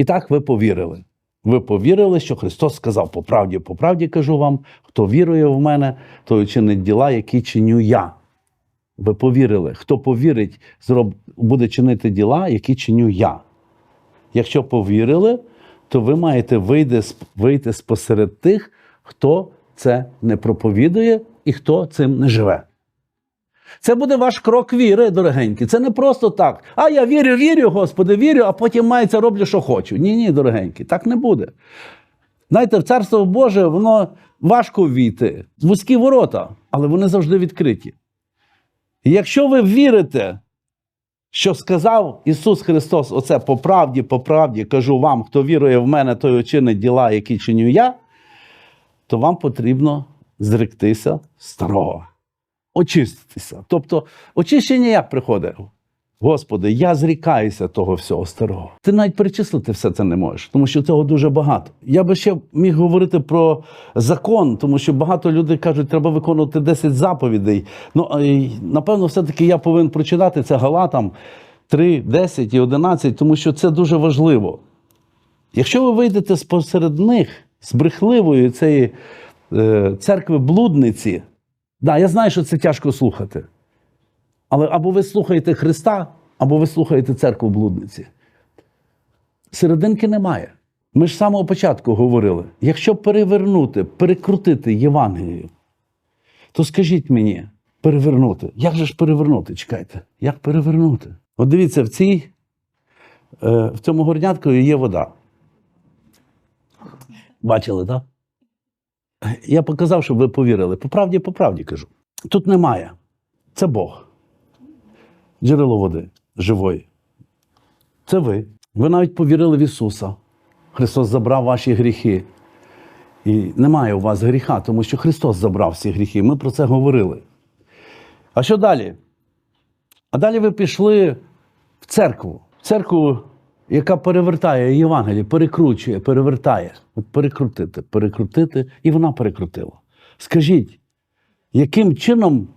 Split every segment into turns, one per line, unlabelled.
І так ви повірили. Ви повірили, що Христос сказав по правді, по правді кажу вам, хто вірує в мене, той чинить діла, які чиню я. Ви повірили. Хто повірить, зроб... буде чинити діла, які чиню я. Якщо повірили, то ви маєте вийти, вийти спосеред тих, хто це не проповідує і хто цим не живе. Це буде ваш крок віри, дорогенькі. Це не просто так. А я вірю, вірю, Господи, вірю, а потім мається роблю, що хочу. Ні, ні, дорогенькі, так не буде. Знаєте, в Царство Боже воно важко війти, вузькі ворота, але вони завжди відкриті. І якщо ви вірите, що сказав Ісус Христос, оце по правді, по правді, кажу вам, хто вірує в мене, той очинить діла, які чиню я, то вам потрібно зректися старого очиститися. Тобто, очищення як приходить? Господи, я зрікаюся того всього старого. Ти навіть перечислити все це не можеш, тому що цього дуже багато. Я би ще міг говорити про закон, тому що багато людей кажуть, треба виконувати 10 заповідей. Ну, напевно, все-таки я повинен прочитати це Галатам 3, 10 і 11, тому що це дуже важливо. Якщо ви вийдете спосеред них з брехливої цієї е, церкви блудниці, да, я знаю, що це тяжко слухати. Але або ви слухаєте Христа, або ви слухаєте церкву блудниці. Серединки немає. Ми ж з самого початку говорили: якщо перевернути, перекрутити Євангелію, то скажіть мені, перевернути. Як же ж перевернути? Чекайте, як перевернути? От дивіться, в цій, е, в цьому горнятку є вода. Бачили, так? Я показав, щоб ви повірили. По правді, по правді кажу. Тут немає. Це Бог. Джерело води живої. Це ви. Ви навіть повірили в Ісуса. Христос забрав ваші гріхи. І немає у вас гріха, тому що Христос забрав всі гріхи. Ми про це говорили. А що далі? А далі ви пішли в церкву. В церкву, яка перевертає Євангеліє, перекручує, перевертає. От перекрутити, перекрутити, і вона перекрутила. Скажіть, яким чином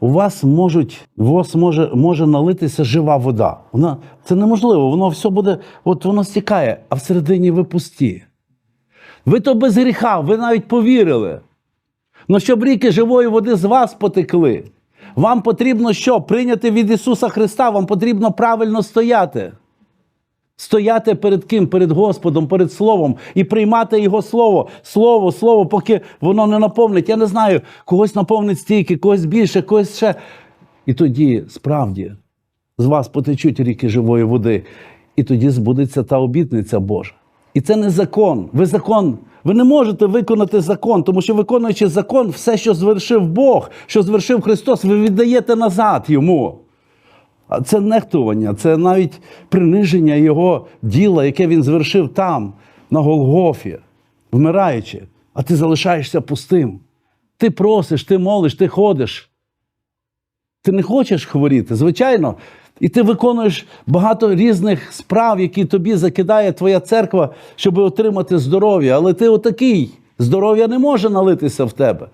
у вас можуть, у вас може, може налитися жива вода? Вона, це неможливо, воно все буде, от воно стікає, а всередині ви пусті. Ви то без гріха, ви навіть повірили. Ну, щоб ріки живої води з вас потекли. Вам потрібно що? Прийняти від Ісуса Христа, вам потрібно правильно стояти. Стояти перед ким? Перед Господом, перед Словом і приймати Його Слово, Слово, Слово, поки воно не наповнить. Я не знаю, когось наповнить стільки, когось більше, когось ще. І тоді, справді, з вас потечуть ріки живої води, і тоді збудеться та обітниця Божа. І це не закон. Ви закон. Ви не можете виконати закон, тому що виконуючи закон, все, що звершив Бог, що звершив Христос, ви віддаєте назад йому. Це нехтування, це навіть приниження його діла, яке він звершив там, на Голгофі, вмираючи, а ти залишаєшся пустим. Ти просиш, ти молиш, ти ходиш. Ти не хочеш хворіти, звичайно. І ти виконуєш багато різних справ, які тобі закидає твоя церква, щоб отримати здоров'я. Але ти отакий. Здоров'я не може налитися в тебе.